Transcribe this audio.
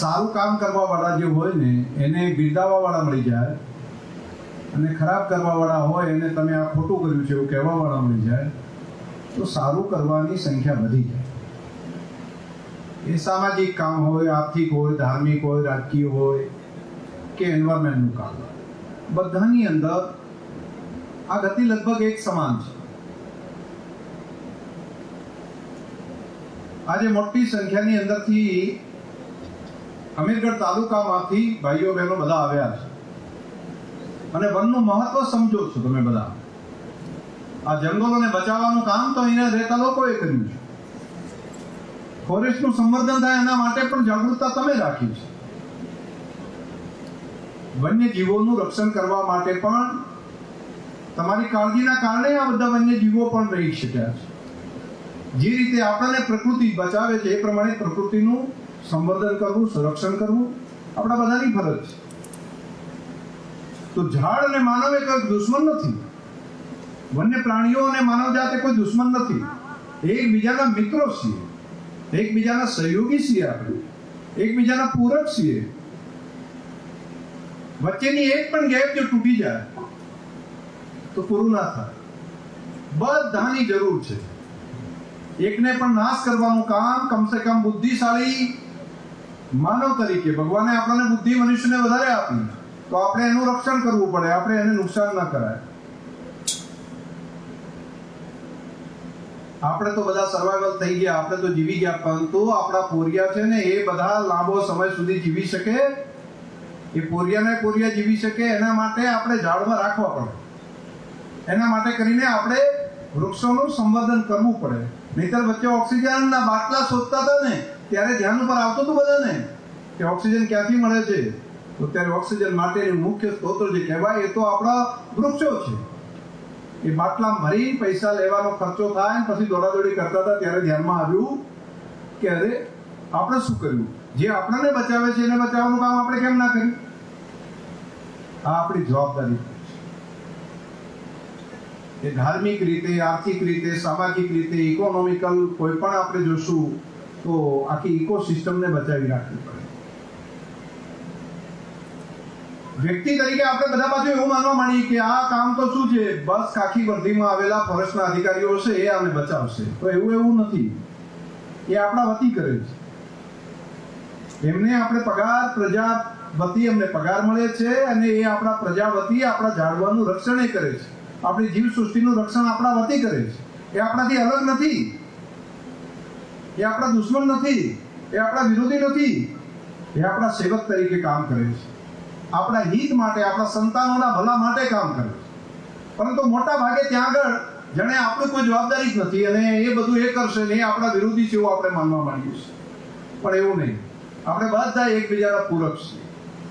સારું કામ કરવા વાળા જે હોય ને, એને બિરદાવવા વાળા મળી જાય, અને ખરાબ કરવા વાળા હોય એને તમે આ ખોટું કર્યું છે એવું કહેવા વાળા મળી જાય, તો સારું કરવાની સંખ્યા વધી જાય. એ સામાજિક કામ હોય, આર્થિક હોય, ધાર્મિક હોય, રાજકીય હોય, કે એન્વાયરમેન્ટનું કામ બધાની અંદર આ ગતિ લગભગ એક સમાન છે. આજે મોટી સંખ્યાની અંદરથી અમીરગઢ તાલુકામાંથી ભાઈઓ બહેનો બધા આવ્યા છે. અને વનનું મહત્વ સમજો છો તમે બધા. આ જંગલોને બચાવવાનું કામ તો અહીંયા રહેતા લોકોએ કર્યું છે. ફોરેસ્ટનું સંવર્ધન થાય એના માટે પણ જાગૃતતા તમે રાખી છે. વન્ય જીવોનું રક્ષણ કરવા માટે પણ તમારી કાળજીના કારણે આ બધા વન્ય જીવો પણ રહી શક્યા છે. જે રીતે આપણને પ્રકૃતિ બચાવે છે, એ પ્રમાણે પ્રકૃતિનું સંવર્ધન કરવું, સંરક્ષણ કરવું, આપણા બધાની ફરજ છે. તો ઝાડ અને માનવ એ કોઈ દુશ્મન નથી. વન્ય પ્રાણીઓ અને માનવ જાત એ કોઈ દુશ્મન નથી. એકબીજાના મિત્રો છીએ. એકબીજાના સહયોગી છીએ આપણે. એકબીજાના પૂરક છીએ. વચ્ચેની એક પણ ગેપ જો તૂટી જાય, તો પૂરું ના થાય. બધાની જરૂર છે. એકને પણ નાશ કરવાનું કામ કમસે કમ બુદ્ધિશાળી માનવ તરીકે, ભગવાને આપણને બુદ્ધિ મનુષ્યને વધારે આપી. તો આપણે એનું રક્ષણ કરવું પડે, આપણે એને નુકસાન ના કરાય. આપણે તો બધા સર્વાઈવલ થઈ ગયા, આપણે તો જીવી ગયા, પરંતુ આપણા પોરિયા છે ને, એ બધા લાંબો સમય સુધી જીવી શકે. એ પોરિયાને પોરિયા જીવી શકે, એના માટે આપણે ઝાડમાં રાખવા પડે. એના માટે કરીને આપણે વૃક્ષોનું સંવર્ધન કરવું પડે. નહીતર વચ્ચે ઓક્સિજનના બાટલા શોધતા હતા ને ત્યારે ધ્યાન ઉપર આવતું હતું બધાને કે ઓક્સિજન ક્યાંથી મળે છે? તો ત્યારે ઓક્સિજન માટેનું મુખ્ય સ્ત્રોત જે કહેવાય એ તો આપણા વૃક્ષો છે. એ બાટલા ભરી પૈસા લેવાનો ખર્ચો થાય પછી દોડાદોડી કરતા હતા ત્યારે ધ્યાનમાં આવ્યું કે અરે, આપણે શું કર્યું? જે આપણને બચાવે છે એને બચાવવાનું કામ આપણે કેમ ના કર્યું? આ આપણી જવાબદારી એ ધાર્મિક રીતે, આર્થિક રીતે, સામાજિક રીતે ઇકોનોમિકલ કોઈ પણ આપણે જોશું તો આખી ઇકોસિસ્ટમને બચાવી રાખવી પડે. વ્યક્તિ તરીકે આપણે બધા પાછું એવું માનવા માંડીએ કે આ કામ તો શું છે? બસ કાખી વર્ધીમાં આવેલા ફોરેસ્ટના અધિકારીઓ છે એ આને બચાવશે. તો એવું એવું નથી. એ આપણા વતી કરે છે. એમને આપણે પગાર, પ્રજા વતી અમને પગાર મળે છે અને એ આપણા પ્રજા વતી આપણા ઝાડવાનું રક્ષણ એ કરે છે. આપણી જીવ સૃષ્ટિનું રક્ષણ આપણા વતી કરે છે. એ આપણાથી અલગ નથી. એ આપણા દુશ્મન નથી, એ આપણા વિરોધી નથી. એ આપણા સેવક તરીકે કામ કરે છે. આપણા હિત માટે, આપણા સંતાનોના ભલા માટે કામ કરે છે. પરંતુ મોટા ભાગે ત્યાં આગળ જાણે આપણે કોઈ જવાબદારી જ નથી અને એ બધું એ કરશે ને એ આપણા વિરોધી છે એવું આપણે માનવા માંડીએ છીએ. પણ એવું નહીં. આપણે બધા એકબીજાના પૂરક છીએ.